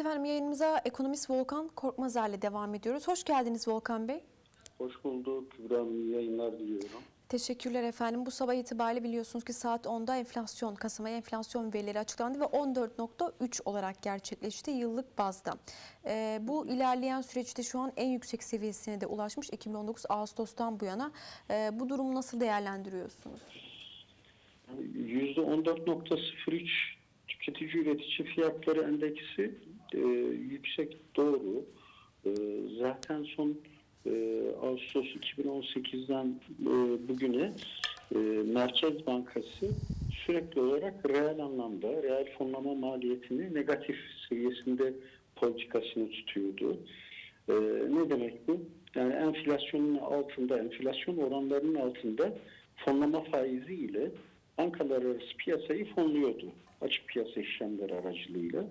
Evet efendim yayınımıza ekonomist Volkan Korkmazer'le devam ediyoruz. Hoş geldiniz Volkan Bey. Hoş bulduk. Kübra Hanım yayınlar diliyorum. Teşekkürler efendim. Bu sabah itibariyle biliyorsunuz ki saat 10'da enflasyon, Kasım ayı enflasyon verileri açıklandı ve 14.3 olarak gerçekleşti yıllık bazda. Ee, bu ilerleyen süreçte şu an en yüksek seviyesine de ulaşmış 2019 Ağustos'tan bu yana. Ee, bu durumu nasıl değerlendiriyorsunuz? %14.03 tüketici üretici fiyatları endeksi e, yüksek doğru. E, zaten son e, Ağustos 2018'den e, bugüne e, Merkez Bankası sürekli olarak reel anlamda reel fonlama maliyetini negatif seviyesinde politikasını tutuyordu. E, ne demek bu? Yani enflasyonun altında, enflasyon oranlarının altında fonlama faizi ile bankalar arası piyasayı fonluyordu. Açık piyasa işlemleri aracılığıyla.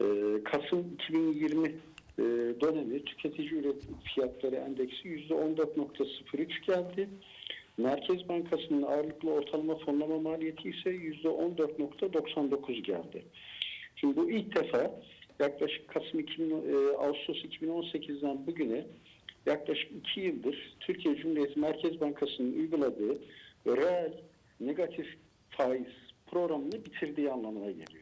Ee, Kasım 2020 e, dönemi tüketici üretim fiyatları endeksi %14.03 geldi. Merkez Bankası'nın ağırlıklı ortalama fonlama maliyeti ise %14.99 geldi. Şimdi bu ilk defa yaklaşık Kasım 2000, e, Ağustos 2018'den bugüne yaklaşık iki yıldır Türkiye Cumhuriyeti Merkez Bankası'nın uyguladığı reel negatif faiz programını bitirdiği anlamına geliyor.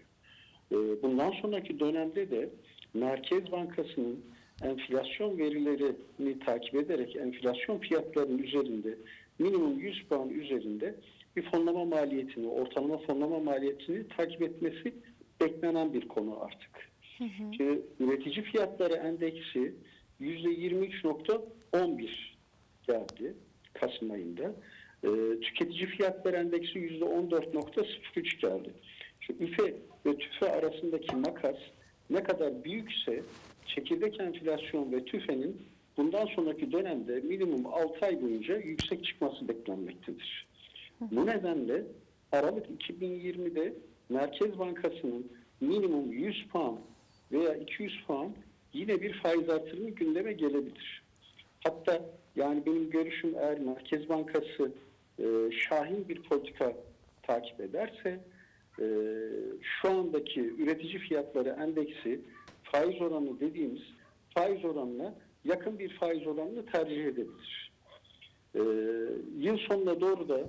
Ee, Bundan sonraki dönemde de Merkez Bankası'nın enflasyon verilerini takip ederek enflasyon fiyatlarının üzerinde minimum 100 puan üzerinde bir fonlama maliyetini, ortalama fonlama maliyetini takip etmesi beklenen bir konu artık. Şimdi üretici fiyatları endeksi %23.11 geldi Kasım ayında. Ee, tüketici fiyatları endeksi %14.03 geldi. Şu üfe ve tüfe arasındaki makas ne kadar büyükse çekirdek enflasyon ve tüfenin bundan sonraki dönemde minimum 6 ay boyunca yüksek çıkması beklenmektedir. Bu nedenle Aralık 2020'de Merkez Bankası'nın minimum 100 puan veya 200 puan yine bir faiz artırımı gündeme gelebilir. Hatta yani benim görüşüm eğer Merkez Bankası e, şahin bir politika takip ederse e, şu andaki üretici fiyatları endeksi faiz oranı dediğimiz faiz oranına yakın bir faiz oranını tercih edebilir. E, yıl sonuna doğru da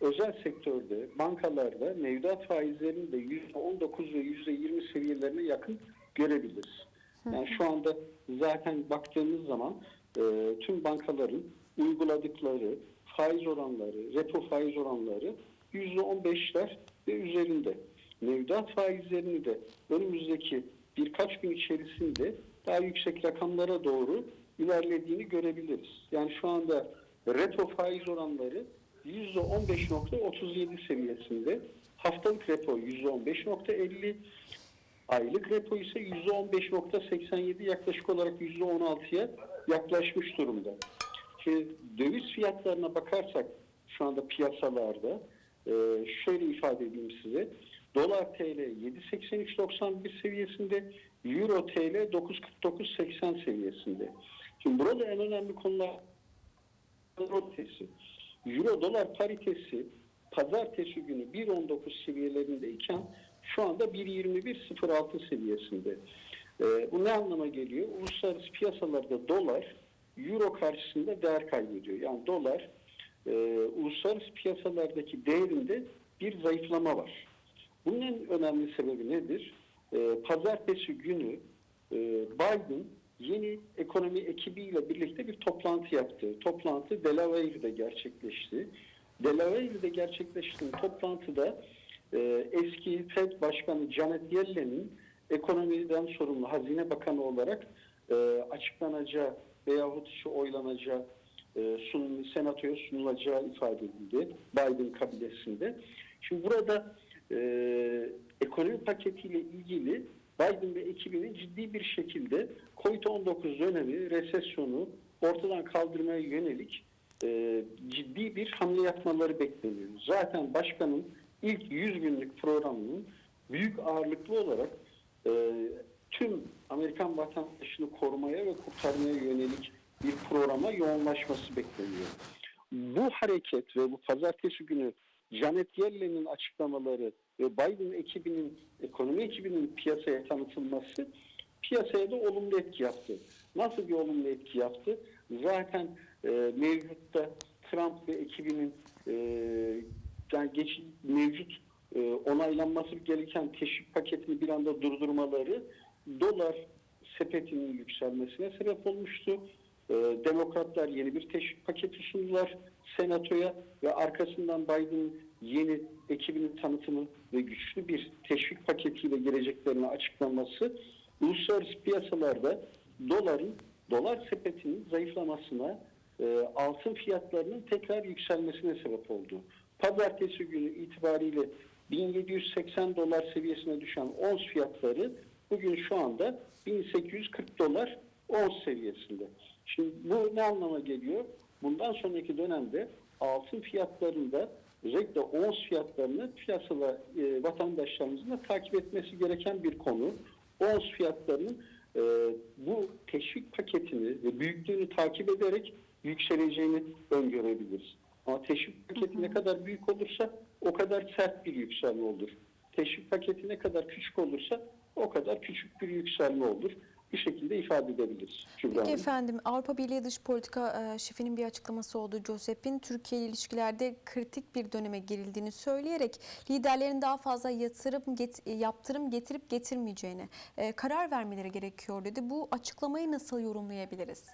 özel sektörde, bankalarda mevduat faizlerini de %19 ve %20 seviyelerine yakın görebiliriz. Yani şu anda zaten baktığımız zaman e, tüm bankaların uyguladıkları faiz oranları, repo faiz oranları %15'ler ve üzerinde. Mevduat faizlerini de önümüzdeki birkaç gün içerisinde daha yüksek rakamlara doğru ilerlediğini görebiliriz. Yani şu anda repo faiz oranları %15.37 seviyesinde, haftalık repo %15.50, aylık repo ise %15.87 yaklaşık olarak %16'ya yaklaşmış durumda. Ki döviz fiyatlarına bakarsak şu anda piyasalarda e, şöyle ifade edeyim size. Dolar TL 7.83.91 seviyesinde, Euro TL 9.49.80 seviyesinde. Şimdi burada en önemli konular paritesi. Euro dolar paritesi pazartesi günü 1.19 seviyelerindeyken şu anda 1.21.06 seviyesinde. E, bu ne anlama geliyor? Uluslararası piyasalarda dolar euro karşısında değer kaybediyor. Yani dolar e, uluslararası piyasalardaki değerinde bir zayıflama var. Bunun en önemli sebebi nedir? E, pazartesi günü e, Biden yeni ekonomi ekibiyle birlikte bir toplantı yaptı. Toplantı Delaware'de gerçekleşti. Delaware'de gerçekleştiği toplantıda e, eski Fed Başkanı Janet Yellen'in ekonomiden sorumlu Hazine Bakanı olarak e, açıklanacağı veyahut işte oylanacağı sunum, senatoya sunulacağı ifade edildi Biden kabinesinde. Şimdi burada e, ekonomi paketiyle ilgili Biden ve ekibinin ciddi bir şekilde COVID-19 dönemi, resesyonu ortadan kaldırmaya yönelik e, ciddi bir hamle yapmaları bekleniyor. Zaten başkanın ilk 100 günlük programının büyük ağırlıklı olarak e, tüm Amerikan vatandaşını korumaya ve kurtarmaya yönelik bir programa yoğunlaşması bekleniyor. Bu hareket ve bu pazartesi günü Janet Yellen'in açıklamaları ve Biden ekibinin, ekonomi ekibinin piyasaya tanıtılması piyasaya da olumlu etki yaptı. Nasıl bir olumlu etki yaptı? Zaten e, mevcutta Trump ve ekibinin e, yani geç, mevcut e, onaylanması gereken teşvik paketini bir anda durdurmaları dolar sepetinin yükselmesine sebep olmuştu. E, Demokratlar yeni bir teşvik paketi sundular senatoya ve arkasından Biden'ın yeni ekibinin tanıtımı ve güçlü bir teşvik paketiyle geleceklerini açıklaması uluslararası piyasalarda doların dolar sepetinin zayıflamasına e, altın fiyatlarının tekrar yükselmesine sebep oldu. Pazartesi günü itibariyle 1780 dolar seviyesine düşen ons fiyatları bugün şu anda 1840 dolar ons seviyesinde. Şimdi bu ne anlama geliyor? Bundan sonraki dönemde altın fiyatlarında özellikle ons fiyatlarını piyasada e, vatandaşlarımızın da takip etmesi gereken bir konu. Ons fiyatlarının e, bu teşvik paketini ve büyüklüğünü takip ederek yükseleceğini öngörebiliriz. Ama teşvik paketi ne kadar büyük olursa o kadar sert bir yükselme olur. Teşvik paketi ne kadar küçük olursa o kadar küçük bir yükselme olur. Bu şekilde ifade edebiliriz. Peki Hanım. efendim Avrupa Birliği Dış Politika e, şefinin bir açıklaması oldu. Josep'in Türkiye ile ilişkilerde kritik bir döneme girildiğini söyleyerek liderlerin daha fazla yatırım get- e, yaptırım getirip getirmeyeceğine e, karar vermeleri gerekiyor dedi. Bu açıklamayı nasıl yorumlayabiliriz?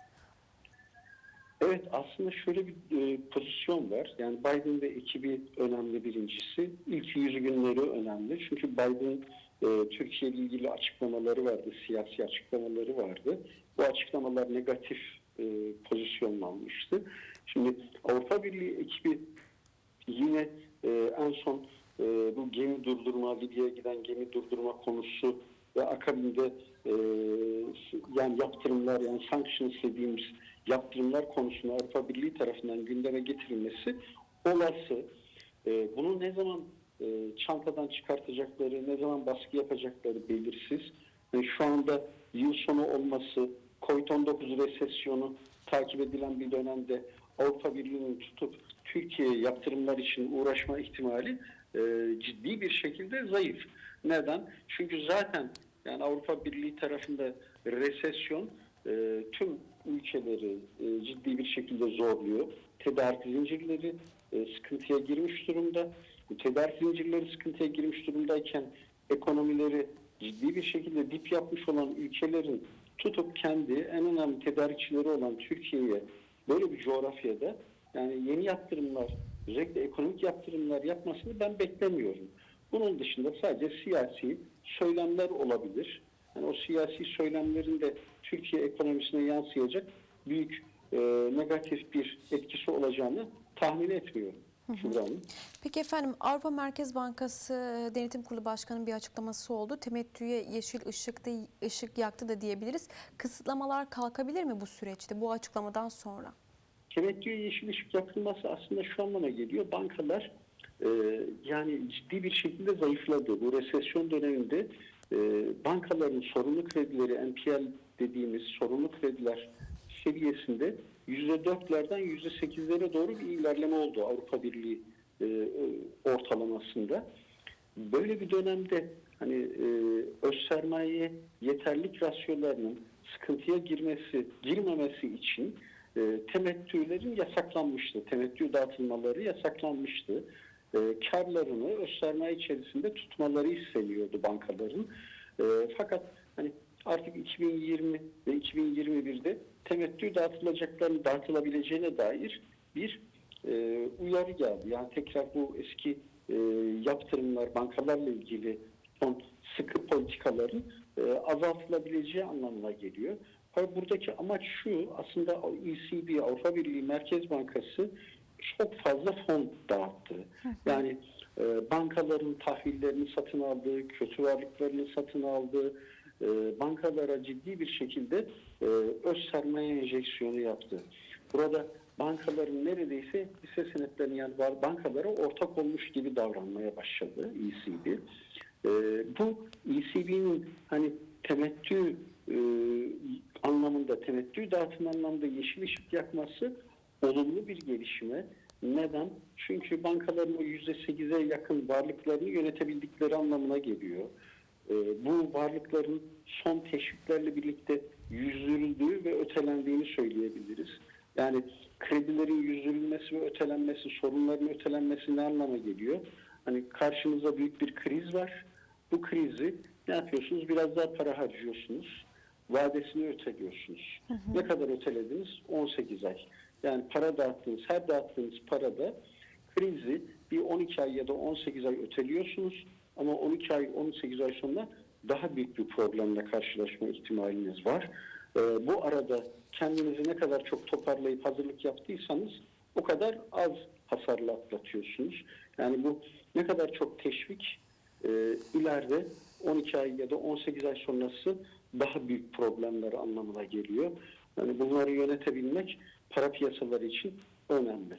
Evet aslında şöyle bir e, pozisyon var. Yani Biden ve ekibi önemli birincisi. İlk yüz günleri önemli. Çünkü Biden e, Türkiye ile ilgili açıklamaları vardı, siyasi açıklamaları vardı. Bu açıklamalar negatif e, pozisyonlanmıştı. Şimdi Avrupa Birliği ekibi yine e, en son e, bu gemi durdurma, Libya'ya giden gemi durdurma konusu ve akabinde e, yani yaptırımlar yani sanctions dediğimiz yaptırımlar konusunu Avrupa Birliği tarafından gündeme getirilmesi olası. Bunu ne zaman e, çantadan çıkartacakları, ne zaman baskı yapacakları belirsiz. E, şu anda yıl sonu olması, Covid-19 resesyonu takip edilen bir dönemde Avrupa Birliği'nin tutup Türkiye'ye yaptırımlar için uğraşma ihtimali e, ciddi bir şekilde zayıf. Neden? Çünkü zaten yani Avrupa Birliği tarafında resesyon e, tüm ülkeleri e, ciddi bir şekilde zorluyor. Tedarik zincirleri sıkıntıya girmiş durumda. Bu tedarik zincirleri sıkıntıya girmiş durumdayken ekonomileri ciddi bir şekilde dip yapmış olan ülkelerin tutup kendi en önemli tedarikçileri olan Türkiye'ye böyle bir coğrafyada yani yeni yaptırımlar, özellikle ekonomik yaptırımlar yapmasını ben beklemiyorum. Bunun dışında sadece siyasi söylemler olabilir. Yani o siyasi söylemlerin de Türkiye ekonomisine yansıyacak büyük e, negatif bir etkisi olacağını tahmin etmiyorum. Kübra Hanım. Peki efendim Avrupa Merkez Bankası e, Denetim Kurulu Başkanı'nın bir açıklaması oldu. Temettüye yeşil ışık da, ışık yaktı da diyebiliriz. Kısıtlamalar kalkabilir mi bu süreçte bu açıklamadan sonra? Temettüye yeşil ışık yakılması aslında şu anlama geliyor. Bankalar e, yani ciddi bir şekilde zayıfladı. Bu resesyon döneminde e, bankaların sorunlu kredileri, NPL dediğimiz sorunlu krediler seviyesinde %4'lerden %8'lere doğru bir ilerleme oldu Avrupa Birliği e, e, ortalamasında. Böyle bir dönemde hani e, öz sermaye yeterlik rasyolarının sıkıntıya girmesi, girmemesi için e, temettülerin yasaklanmıştı. Temettü dağıtılmaları yasaklanmıştı. E, karlarını öz sermaye içerisinde tutmaları isteniyordu bankaların. E, fakat hani artık 2020 ve 2021'de temettü dağıtılacaklarını dağıtılabileceğine dair bir e, uyarı geldi. Yani tekrar bu eski e, yaptırımlar bankalarla ilgili son sıkı politikaların e, azaltılabileceği anlamına geliyor. Tabii buradaki amaç şu aslında ECB Avrupa Birliği Merkez Bankası çok fazla fon dağıttı. Yani e, bankaların tahvillerini satın aldığı, kötü varlıklarını satın aldığı, e, bankalara ciddi bir şekilde e, öz sermaye enjeksiyonu yaptı. Burada bankaların neredeyse hisse senetlerini yani var- bankalara ortak olmuş gibi davranmaya başladı ECB. E, bu ECB'nin hani temettü e, anlamında, temettü dağıtım anlamında yeşil ışık yakması olumlu bir gelişme. Neden? Çünkü bankaların o %8'e yakın varlıklarını yönetebildikleri anlamına geliyor. E, bu varlıkların son teşviklerle birlikte yüzdürüldüğü ve ötelendiğini söyleyebiliriz. Yani kredilerin yüzdürülmesi ve ötelenmesi, sorunların ötelenmesi ne anlama geliyor? Hani karşınızda büyük bir kriz var. Bu krizi ne yapıyorsunuz? Biraz daha para harcıyorsunuz. Vadesini öteliyorsunuz. Ne kadar ötelediniz? 18 ay. Yani para dağıttığınız, her dağıttığınız parada krizi bir 12 ay ya da 18 ay öteliyorsunuz. Ama 12 ay, 18 ay sonra daha büyük bir problemle karşılaşma ihtimaliniz var. Ee, bu arada kendinizi ne kadar çok toparlayıp hazırlık yaptıysanız o kadar az hasarla atlatıyorsunuz. Yani bu ne kadar çok teşvik e, ileride 12 ay ya da 18 ay sonrası daha büyük problemler anlamına geliyor. Yani bunları yönetebilmek para piyasaları için önemli.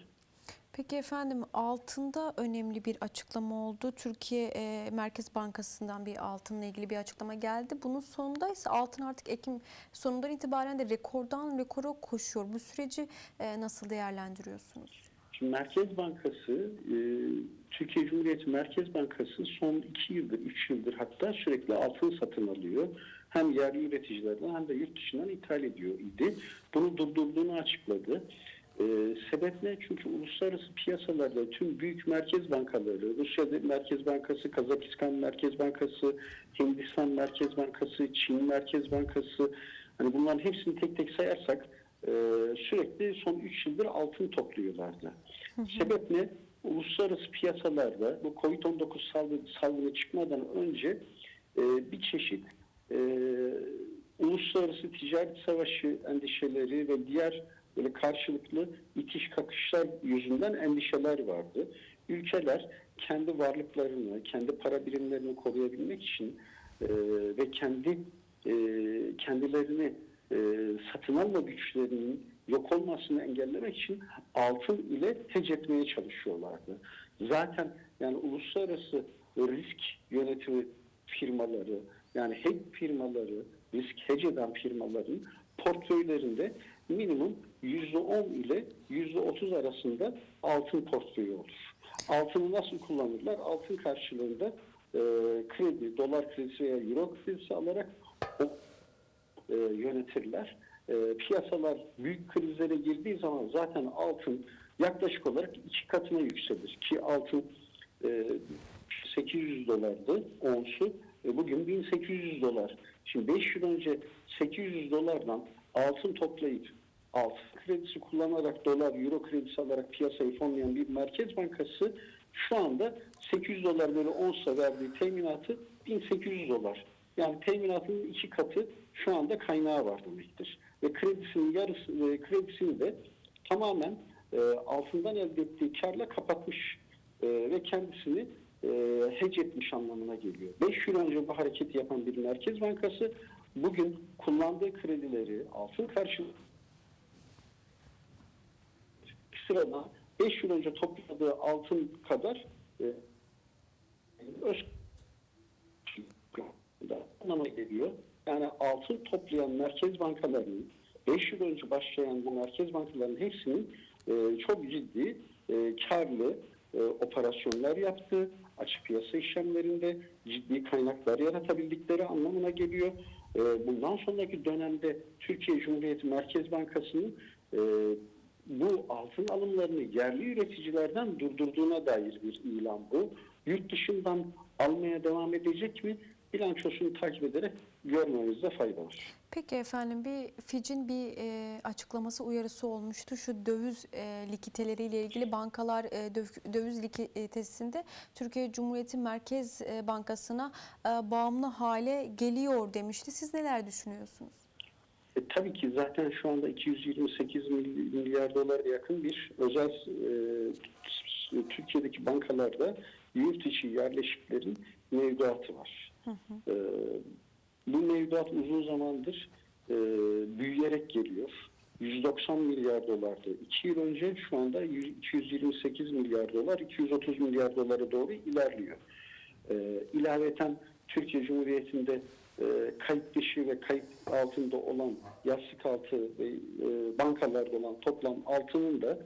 Peki efendim altında önemli bir açıklama oldu. Türkiye e, Merkez Bankası'ndan bir altınla ilgili bir açıklama geldi. Bunun sonunda ise altın artık Ekim sonundan itibaren de rekordan rekora koşuyor. Bu süreci e, nasıl değerlendiriyorsunuz? Şimdi Merkez Bankası, e, Türkiye Cumhuriyeti Merkez Bankası son iki yıldır, üç yıldır hatta sürekli altın satın alıyor. Hem yerli üreticilerden hem de yurt dışından ithal ediyor idi. Bunu durdurduğunu açıkladı. E, sebep ne? Çünkü uluslararası piyasalarda tüm büyük merkez bankaları, Rusya Merkez Bankası, Kazakistan Merkez Bankası, Hindistan Merkez Bankası, Çin Merkez Bankası, hani bunların hepsini tek tek sayarsak e, sürekli son 3 yıldır altın topluyorlardı. Sebep ne? Uluslararası piyasalarda bu Covid-19 salgını, salgını çıkmadan önce e, bir çeşit e, uluslararası ticaret savaşı endişeleri ve diğer böyle karşılıklı itiş kakışlar yüzünden endişeler vardı. Ülkeler kendi varlıklarını, kendi para birimlerini koruyabilmek için e, ve kendi e, kendilerini e, satın alma güçlerinin yok olmasını engellemek için altın ile hece etmeye çalışıyorlardı. Zaten yani uluslararası risk yönetimi firmaları yani hedge firmaları, risk hece eden firmaların portföylerinde minimum %10 ile %30 arasında altın portföyü olur. Altını nasıl kullanırlar? Altın karşılığında e, kredi, dolar kredisi veya euro kredisi alarak o e, yönetirler. E, piyasalar büyük krizlere girdiği zaman zaten altın yaklaşık olarak iki katına yükselir. Ki altın e, 800 dolardı onsu. E, bugün 1800 dolar. Şimdi 5 yıl önce 800 dolardan altın toplayıp altın kredisi kullanarak dolar, euro kredisi alarak piyasayı fonlayan bir merkez bankası şu anda 800 dolar böyle onsa verdiği teminatı 1800 dolar. Yani teminatının iki katı şu anda kaynağı var demektir. Ve kredisinin yarısı, e, kredisini de tamamen e, altından elde ettiği karla kapatmış e, ve kendisini e, hedge etmiş anlamına geliyor. 5 yıl önce bu hareketi yapan bir merkez bankası bugün kullandığı kredileri altın karşılığı sırada 5 yıl önce topladığı altın kadar e, öz anlama geliyor. Yani altın toplayan merkez bankalarının 5 yıl önce başlayan bu merkez bankalarının hepsinin e, çok ciddi e, karlı e, operasyonlar yaptığı, açık piyasa işlemlerinde ciddi kaynaklar yaratabildikleri anlamına geliyor. E, bundan sonraki dönemde Türkiye Cumhuriyeti Merkez Bankası'nın e, bu altın alımlarını yerli üreticilerden durdurduğuna dair bir ilan bu. Yurt dışından almaya devam edecek mi? Bilançosunu takip ederek görmemizde fayda var. Peki efendim bir Fitch'in bir e, açıklaması uyarısı olmuştu. Şu döviz e, likiteleriyle ilgili bankalar e, döv- döviz likiditesinde Türkiye Cumhuriyeti Merkez e, Bankası'na e, bağımlı hale geliyor demişti. Siz neler düşünüyorsunuz? E, tabii ki zaten şu anda 228 mil- milyar dolara yakın bir özel e, Türkiye'deki bankalarda yurt içi yerleşiklerin mevduatı var. E, bu mevduat uzun zamandır e, büyüyerek geliyor. 190 milyar dolardı. 2 yıl önce şu anda 100 228 milyar dolar, 230 milyar dolara doğru ilerliyor. E, ilaveten Türkiye Cumhuriyeti'nde e, kayıt dışı ve kayıt altında olan yastık altı ve e, bankalarda olan toplam altının da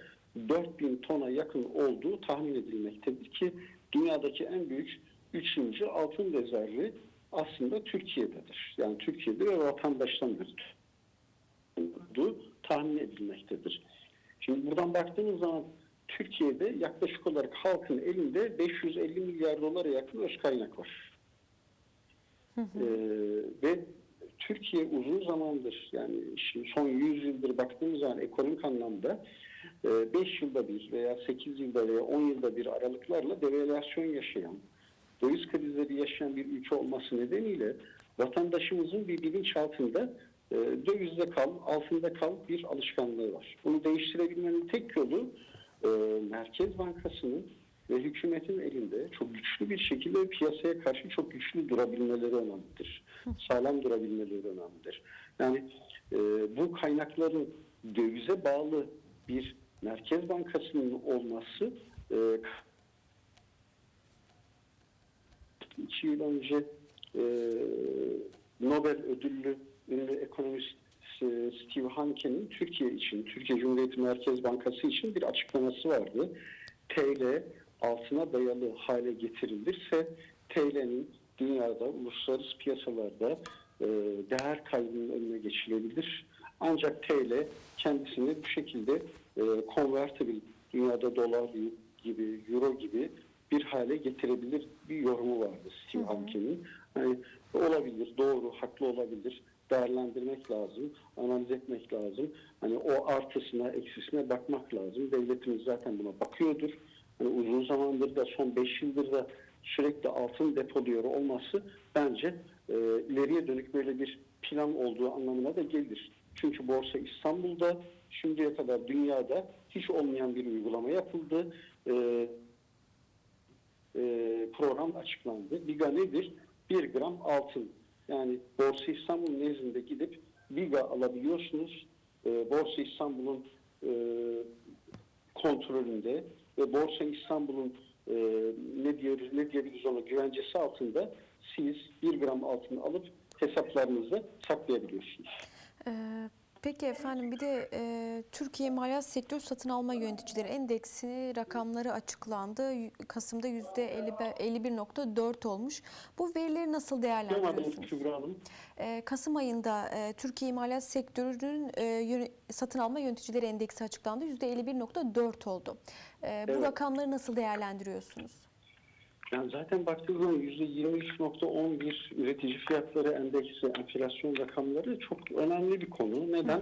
4000 tona yakın olduğu tahmin edilmektedir ki dünyadaki en büyük 3. altın rezervi aslında Türkiye'dedir. Yani Türkiye'de ve vatandaştandır. Bu tahmin edilmektedir. Şimdi buradan baktığınız zaman Türkiye'de yaklaşık olarak halkın elinde 550 milyar dolara yakın öz kaynak var. Ee, ve Türkiye uzun zamandır yani şimdi son 100 yıldır baktığımız zaman ekonomik anlamda 5 yılda bir veya 8 yılda veya 10 yılda bir aralıklarla devalüasyon yaşayan, döviz krizleri yaşayan bir ülke olması nedeniyle vatandaşımızın bir bilinçaltında e, dövizde kal, altında kal bir alışkanlığı var. Bunu değiştirebilmenin tek yolu e, Merkez Bankası'nın ve hükümetin elinde çok güçlü bir şekilde piyasaya karşı çok güçlü durabilmeleri önemlidir. Sağlam durabilmeleri önemlidir. Yani e, bu kaynakların dövize bağlı bir Merkez Bankası'nın olması e, iki yıl önce e, Nobel ödüllü ünlü ekonomist e, Steve Hanke'nin Türkiye için, Türkiye Cumhuriyeti Merkez Bankası için bir açıklaması vardı. TL altına dayalı hale getirilirse TL'nin dünyada, uluslararası piyasalarda e, değer kaybının önüne geçilebilir. Ancak TL kendisini bu şekilde e, convertible, dünyada dolar gibi, euro gibi bir hale getirebilir bir yorumu vardı Steve Hanke'nin. Yani olabilir, doğru, haklı olabilir. Değerlendirmek lazım, analiz etmek lazım. Hani o artısına, eksisine bakmak lazım. Devletimiz zaten buna bakıyordur. Uzun zamandır da son 5 yıldır da sürekli altın depoluyor olması bence e, ileriye dönük böyle bir plan olduğu anlamına da gelir. Çünkü Borsa İstanbul'da şimdiye kadar dünyada hiç olmayan bir uygulama yapıldı. E, e, program açıklandı. Biga nedir? 1 gram altın. Yani Borsa İstanbul nezdinde gidip Biga alabiliyorsunuz. E, Borsa İstanbul'un e, kontrolünde ve Borsa İstanbul'un e, ne diyoruz ne diyebiliriz ona güvencesi altında siz 1 gram altın alıp hesaplarınızda saklayabiliyorsunuz. Ee, Peki efendim bir de e, Türkiye Maliyat Sektör Satın Alma Yöneticileri Endeksi rakamları açıklandı. Kasım'da %51.4 olmuş. Bu verileri nasıl değerlendiriyorsunuz? Ee, Kasım ayında e, Türkiye İmalat Sektörü'nün e, satın alma yöneticileri endeksi açıklandı. %51.4 oldu. Ee, bu Evet. rakamları nasıl değerlendiriyorsunuz? Yani zaten baktığınız zaman %23.11 üretici fiyatları endeksi, enflasyon rakamları çok önemli bir konu. Neden?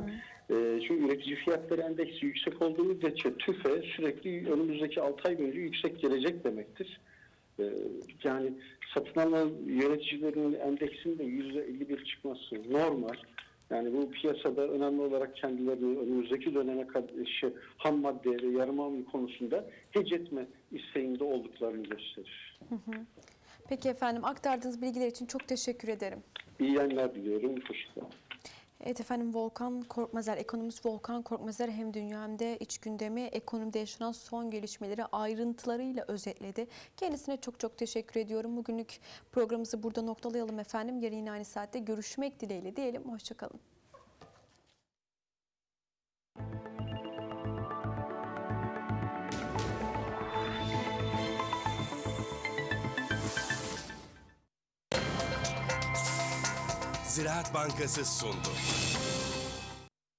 Ee, çünkü üretici fiyatları endeksi yüksek olduğu müddetçe TÜFE sürekli önümüzdeki 6 ay boyunca yüksek gelecek demektir. Ee, yani satın alan yöneticilerin endeksinde %51 çıkması normal. Yani bu piyasada önemli olarak kendilerini önümüzdeki döneme kadar şey, ham madde ve yarım konusunda hece etme isteğinde olduklarını gösterir. Peki efendim aktardığınız bilgiler için çok teşekkür ederim. İyi yayınlar diliyorum. Hoşçakalın. Evet efendim Volkan Korkmazer, ekonomist Volkan Korkmazer hem dünya hem de iç gündemi ekonomide yaşanan son gelişmeleri ayrıntılarıyla özetledi. Kendisine çok çok teşekkür ediyorum. Bugünlük programımızı burada noktalayalım efendim. Yarın yine aynı saatte görüşmek dileğiyle diyelim. Hoşçakalın. Ziraat Bankası sundu.